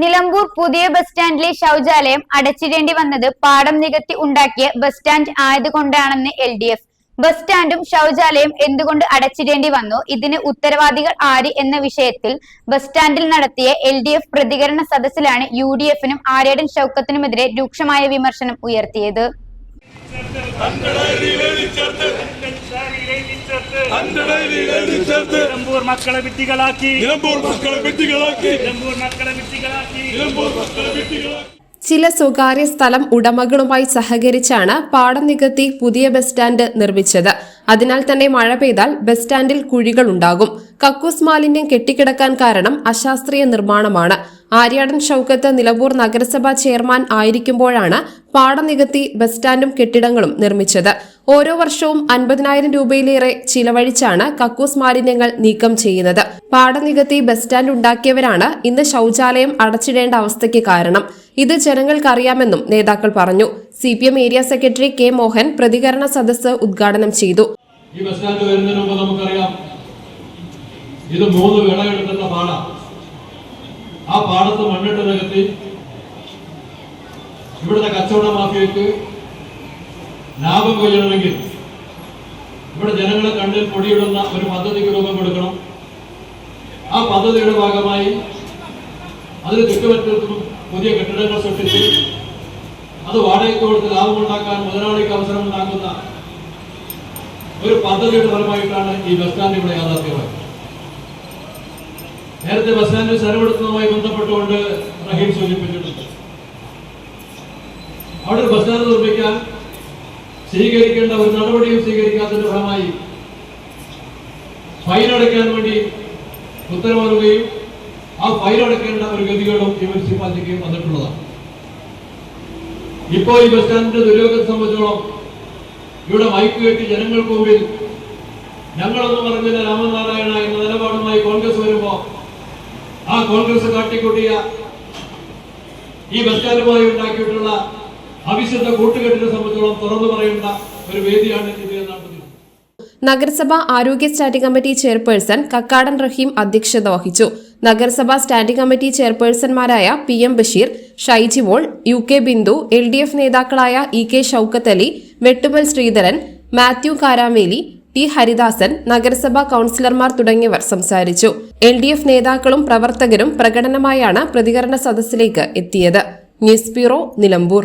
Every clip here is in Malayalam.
നിലമ്പൂർ പുതിയ ബസ് സ്റ്റാൻഡിലെ ശൗചാലയം അടച്ചിടേണ്ടി വന്നത് പാടം നികത്തി ഉണ്ടാക്കിയ ബസ് സ്റ്റാൻഡ് ആയതുകൊണ്ടാണെന്ന് എൽ ഡി എഫ്. ബസ് സ്റ്റാൻഡും ശൗചാലയം എന്തുകൊണ്ട് അടച്ചിടേണ്ടി വന്നു? ഇതിന് ഉത്തരവാദികൾ ആര് എന്ന വിഷയത്തിൽ ബസ് സ്റ്റാൻഡിൽ നടത്തിയ എൽ ഡി എഫ് പ്രതികരണ സദസ്സിലാണ് യു ഡി എഫിനും ആര്യാടൻ ഷൌക്കത്തിനുമെതിരെ രൂക്ഷമായ വിമർശനം ഉയർത്തിയത്. നിലമ്പൂർ മക്കളെ വിട്ടികളാക്കി നിലമ്പൂർ മക്കളെ വിട്ടികളാക്കി നിലമ്പൂർ മക്കളെ വിട്ടികളാക്കി നിലമ്പൂർ മക്കളെ വിട്ടികളാക്കി ചില സ്വകാര്യ സ്ഥലം ഉടമകളുമായി സഹകരിച്ചാണ് പാടം നികത്തി പുതിയ ബസ് സ്റ്റാൻഡ് നിർമ്മിച്ചത്. അതിനാൽ തന്നെ മഴ പെയ്താൽ ബസ് സ്റ്റാൻഡിൽ കുഴികൾ ഉണ്ടാകും. കക്കൂസ് മാലിന്യം കെട്ടിക്കിടക്കാൻ കാരണം അശാസ്ത്രീയ നിർമ്മാണമാണ്. ആര്യാടൻ ഷൌക്കത്ത് നിലമ്പൂർ നഗരസഭാ ചെയർമാൻ ആയിരിക്കുമ്പോഴാണ് പാടം നികത്തി ബസ് സ്റ്റാൻഡും കെട്ടിടങ്ങളും നിർമ്മിച്ചത്. ഓരോ വർഷവും അൻപതിനായിരം രൂപയിലേറെ ചിലവഴിച്ചാണ് കക്കൂസ് മാലിന്യങ്ങൾ നീക്കം ചെയ്യുന്നത്. പാടനികത്തി ബസ് സ്റ്റാൻഡ് ഉണ്ടാക്കിയവരാണ് ഇന്ന് ശൌചാലയം അടച്ചിടേണ്ട അവസ്ഥയ്ക്ക് കാരണം. ഇത് ജനങ്ങൾക്കറിയാമെന്നും നേതാക്കൾ പറഞ്ഞു. C P M area secretary K Mohan പ്രതികരണ സദസ്സ് ഉദ്ഘാടനം ചെയ്തു. ഈ ബസ് സ്റ്റാൻഡ് വരുന്നതിന് മുമ്പ് നമുക്കറിയാം. ഇത് മൂന്ന് വിളവെടുക്കുന്ന പാടാം. ആ പാടത്ത് മണ്ണിട്ട് നികത്തി ഇവിടുത്തെ കച്ചവട മാഫിയക്ക് ലാഭം കൊയ്യണമെങ്കിൽ ഇവിടെ ജനങ്ങളെ കണ്ണിൽ പൊടിയിടുന്ന ഒരു പദ്ധതിക്ക് രൂപം കൊടുക്കണം. ആ പദ്ധതിയുടെ ഭാഗമായി അതിന് ചുറ്റുപറ്റും പുതിയ കെട്ടിടങ്ങൾ സൃഷ്ടിച്ച് അത് വാടകയ്ക്ക് കൊടുത്ത് ലാഭമുണ്ടാക്കാൻ മുതലാളിക്ക് അവസരം ഉണ്ടാക്കുന്ന ഒരു പദ്ധതിയുടെ ഫലമായിട്ടാണ് ഈ ബസ് സ്റ്റാൻഡ് ഇവിടെ യാഥാർത്ഥ്യമായത്. നേരത്തെ ബസ് സ്റ്റാൻഡ് സ്ഥലമെടുത്തതുമായി ബന്ധപ്പെട്ടുകൊണ്ട് റഹീം സൂചിപ്പിച്ചിട്ടുണ്ട്. അവിടെ ബസ് സ്റ്റാൻഡ് നിർമ്മിക്കാൻ സ്വീകരിക്കേണ്ട ഒരു നടപടിയും സ്വീകരിക്കാത്തതിന്റെ ഫലമായി ഫൈൻ അടയ്ക്കാൻ വേണ്ടി ഉത്തരവാകുകയും ആ ഫൈൻ അടയ്ക്കേണ്ട ഒരു ഗതികളും ഈ മുനിസിപ്പാലിറ്റിക്ക് വന്നിട്ടുള്ളതാണ്. ഇപ്പോൾ ഈ ബസ് സ്റ്റാൻഡിന്റെ ദുര്യോഗത്തെ സംബന്ധിച്ചോളം ഇവിടെ മൈക്ക് കെട്ടി ജനങ്ങൾക്ക് മുമ്പിൽ ഞങ്ങളൊന്നും പറഞ്ഞില്ല രാമനാരായണ എന്ന നിലപാടുമായി കോൺഗ്രസ് വരുമ്പോ ആ കോൺഗ്രസ് കാട്ടിക്കൂട്ടിയ ഈ ബസ് സ്റ്റാൻഡുമായി ഉണ്ടാക്കിയിട്ടുള്ള അവിശുദ്ധ കൂട്ടുകെട്ടിനെ സംബന്ധിച്ചോളം തുറന്നു പറയേണ്ട ഒരു വേദിയാണ് നഗരസഭ ആരോഗ്യ standing committee chairperson Kakkadan Rahim അധ്യക്ഷത വഹിച്ചു. നഗരസഭാ സ്റ്റാൻഡിംഗ് കമ്മിറ്റി ചെയർപേഴ്സൺമാരായ P M Basheer Shaiji wall U K Bindu L D F നേതാക്കളായ E K Shoukath Ali Vettumal Sreedharan Mathew Karameli T Haridasan നഗരസഭാ കൌൺസിലർമാർ തുടങ്ങിയവർ സംസാരിച്ചു. എൽ ഡി എഫ് നേതാക്കളും പ്രവർത്തകരും പ്രകടനമായാണ് പ്രതികരണ സദസ്സിലേക്ക് എത്തിയത്. News bureau Nilambur.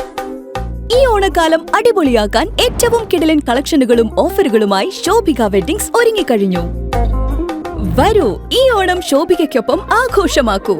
ഈ ഓണക്കാലം അടിപൊളിയാക്കാൻ ഏറ്റവും കിടലൻ കളക്ഷനുകളും ഓഫറുകളുമായി ശോഭിക വെഡിങ്സ് ഒരുങ്ങിക്കഴിഞ്ഞു. വരൂ ഈ ഓണം ശോഭികയ്ക്കൊപ്പം ആഘോഷമാക്കൂ.